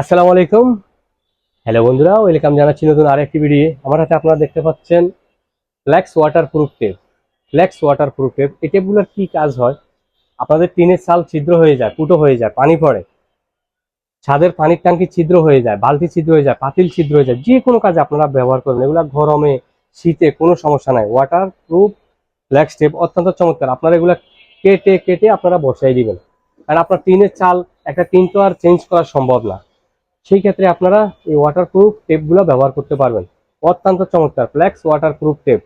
আসসালামু আলাইকুম। হ্যালো বন্ধুরা, ওয়েলকাম জানাচ্ছি নতুন আরেকটি ভিডিও। আমার হাতে আপনারা দেখতে পাচ্ছেন flex water proof tape flex water proof tape এই টেপগুলোর কী কাজ হয়? আপনাদের টিনের চাল ছিদ্র হয়ে যায় কুটো হয়ে যায়, পানি পড়ে। ছাদের পানির ট্যাঙ্কি ছিদ্র হয়ে যায়, বালতি ছিদ্র হয়ে যায়, পাতিল ছিদ্র হয়ে যায় যে কোনো কাজে আপনারা ব্যবহার করবেন। এগুলো গরমে, শীতে কোনো সমস্যা নাই। ওয়াটার প্রুফ ফ্ল্যাক্স টেপ অত্যন্ত চমৎকার। আপনারা এগুলো কেটে কেটে আপনারা বসাই দিবেন। আর আপনার টিনের চাল একটা টিন তো আর চেঞ্জ করা সম্ভব না। সেই ক্ষেত্রে আপনারা এই ওয়াটারপ্রুফ টেপগুলো ব্যবহার করতে পারবেন। অত্যন্ত চমৎকার ফ্ল্যাক্স ওয়াটারপ্রুফ টেপ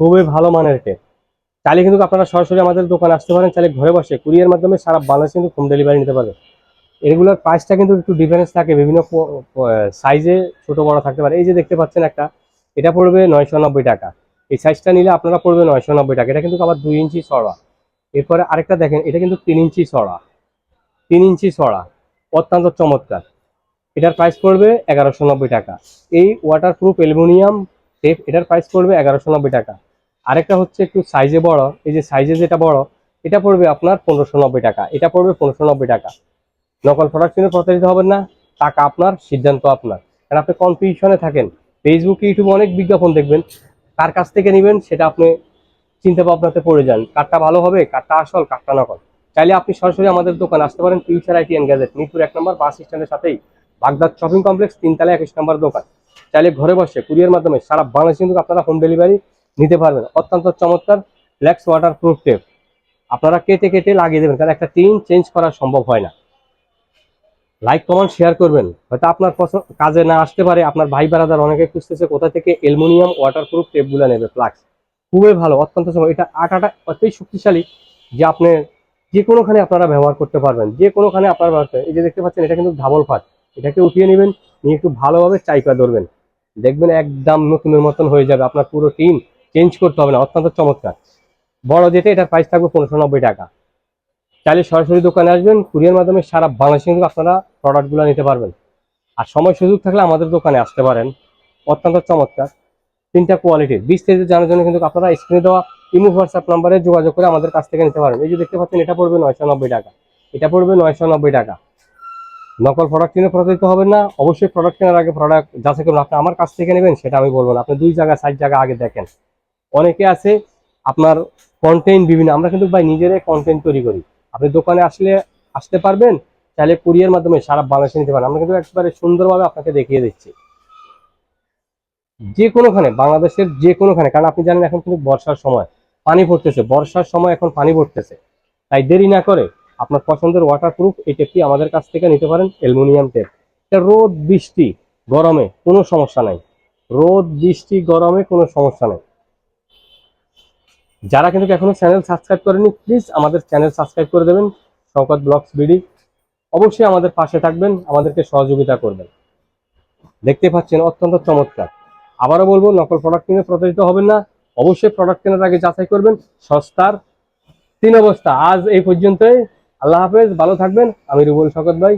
খুবই ভালো মানের টেপ চাইলে কিন্তু আপনারা সরাসরি আমাদের দোকানে আসতে পারেন, চাইলে ঘরে বসে কুরিয়ার মাধ্যমে সারা বাংলাদেশে কিন্তু হোম ডেলিভারি নিতে পারবেন। এগুলোর প্রাইসটা কিন্তু একটু ডিফারেন্স থাকে, বিভিন্ন সাইজে ছোট বড় থাকতে পারে। এই যে দেখতে পাচ্ছেন একটা, এটা পড়বে নয়শো নব্বই টাকা। এই সাইজটা নিলে আপনারা পড়বে নয়শো নব্বই টাকা। এটা কিন্তু আবার দুই ইঞ্চি ছড়া এরপরে আরেকটা দেখেন, এটা কিন্তু তিন ইঞ্চি ছড়া তিন ইঞ্চি ছড়া অত্যন্ত চমৎকার। এটার প্রাইস পড়বে এগারোশো নব্বই টাকা। এই ওয়াটারপ্রুফ অ্যালুমিনিয়াম টেপ এটার প্রাইস পড়বে এগারোশো নব্বই টাকা। আরেকটা হচ্ছে একটু সাইজে বড়, এই যে সাইজে যেটা বড়, এটা পড়বে আপনার পনেরোশো নব্বই টাকা। এটা পড়বে পনেরোশো নব্বই টাকা। নকল প্রোডাক্ট কিনে হবেন না, টাকা আপনার, সিদ্ধান্ত আপনার। কারণ আপনি কনফিউশনে থাকেন। ফেসবুক ইউটিউবে অনেক বিজ্ঞাপন দেখবেন, কার কাছ থেকে নেবেন সেটা আপনি চিন্তা ভাবনাতে পড়ে যান। কারটা ভালো হবে, কারটা আসল, কারটা নকল। চাইলে আপনি সরাসরি আমাদের দোকানে আসতে পারেন future IT and gadget Mirpur এক নম্বর বাস স্ট্যান্ডের সাথেই। বাগদাদ শপিং কমপ্লেক্স তিনতলা একুশ নম্বর দোকান। চাইলে ঘরে বসে কুরিয়ার মাধ্যমে সারা বাংলাদেশে কিন্তু আপনারা হোম ডেলিভারি নিতে পারবেন। অত্যন্ত চমৎকার ফ্ল্যাক্স ওয়াটার প্রুফ টেপ আপনারা কেটে কেটে লাগিয়ে দেবেন, কারণ একটা টিন চেঞ্জ করা সম্ভব হয় না। লাইক কমেন্ট শেয়ার করবেন। হয়তো আপনার পছন্দ কাজে না আসতে পারে, আপনার ভাই বারাদার অনেকে খুঁজতেছে কোথা থেকে অ্যালুমিনিয়াম ওয়াটার প্রুফ টেপগুলো নেবে ফ্লাক্স খুবই ভালো, অত্যন্ত সময় এটা আটাটা অতই শক্তিশালী যে আপনি যে কোনোখানে আপনারা ব্যবহার করতে পারবেন, যে কোনোখানে আপনারা ব্যবহার এই যে দেখতে পাচ্ছেন, এটা কিন্তু ডাবল ফাট এটাকে উঠিয়ে নেবেন, নিয়ে একটু ভালোভাবে চাইপা ধরবেন। দেখবেন একদম নতুনের মতন হয়ে যাবে, আপনার পুরো টিম চেঞ্জ করতে হবে না, অত্যন্ত চমৎকার। বড় যেটা এটার প্রাইস থাকবে পনেরোশো নব্বই টাকা। চাইলে সরাসরি দোকানে আসবেন কুরিয়ার মাধ্যমে সারা বাংলাদেশে কিন্তু আপনারা প্রোডাক্টগুলো নিতে পারবেন। আর সময় সুযোগ থাকলে আমাদের দোকানে আসতে পারেন, অত্যন্ত চমৎকার। তিনটা কোয়ালিটির বিস্তারিত জানার জন্য কিন্তু আপনারা স্ক্রিনে দেওয়া ইমো হোয়াটসঅ্যাপ নাম্বারে যোগাযোগ করে আমাদের কাছ থেকে নিতে পারেন। এই যে দেখতে পাচ্ছেন, এটা পড়বে নয়শো নব্বই টাকা। এটা পড়বে নয়শো নব্বই টাকা। নকল প্রোডাক্ট কিনে প্রতারিত হবেন না। অবশ্যই প্রোডাক্ট কেনার আগে প্রোডাক্ট যাচাই করুন। আপনি আমার কাছ থেকে নেবেন, সেটা আমি বলব না। আপনি দুই জায়গা সাইড জায়গা আগে দেখেন। অনেকে আছে, আপনার কন্টেন্ট বিভিন্ন, আমরা কিন্তু ভাই নিজেরাই কন্টেন্ট তৈরি করি। আপনি দোকানে আসলে আসতে পারবেন, চাইলে কুরিয়ার মাধ্যমে সারা বাংলাদেশে নিতে পারেন। আমরা কিন্তু একবারে সুন্দরভাবে আপনাকে দেখিয়ে দিচ্ছি। যে কোনোখানে, বাংলাদেশের যে কোনোখানে, কারণ আপনি জানেন এখন কিন্তু বর্ষার সময়, পানি পড়তেছে। বর্ষার সময় এখন পানি পড়তেছে। তাই দেরি না করে আপনার পছন্দের ওয়াটারপ্রুফ এই টেপটি আমাদের কাছ থেকে নিতে পারেন, অ্যালুমিনিয়াম টেপ। এটা রোদ, বৃষ্টি, গরমে কোনো সমস্যা নাই। রোদ, বৃষ্টি, গরমে কোনো সমস্যা নেই। যারা কিন্তু এখনও চ্যানেল সাবস্ক্রাইব করেনি প্লিজ আমাদের চ্যানেল সাবস্ক্রাইব করে দেবেন। Shawkat blogs BD. অবশ্যই আমাদের পাশে থাকবেন, আমাদেরকে সহযোগিতা করবেন। দেখতে পাচ্ছেন, অত্যন্ত চমৎকার। আবারও বলব, নকল প্রোডাক্ট কিনে প্রতারিত হবেন না। অবশ্যই প্রোডাক্ট কেনার আগে যাচাই করবেন। সস্তার তিন অবস্থা। আজ এই পর্যন্তই। আল্লাহ হাফেজ ভালো থাকবেন। আমি রুবুল শকত ভাই।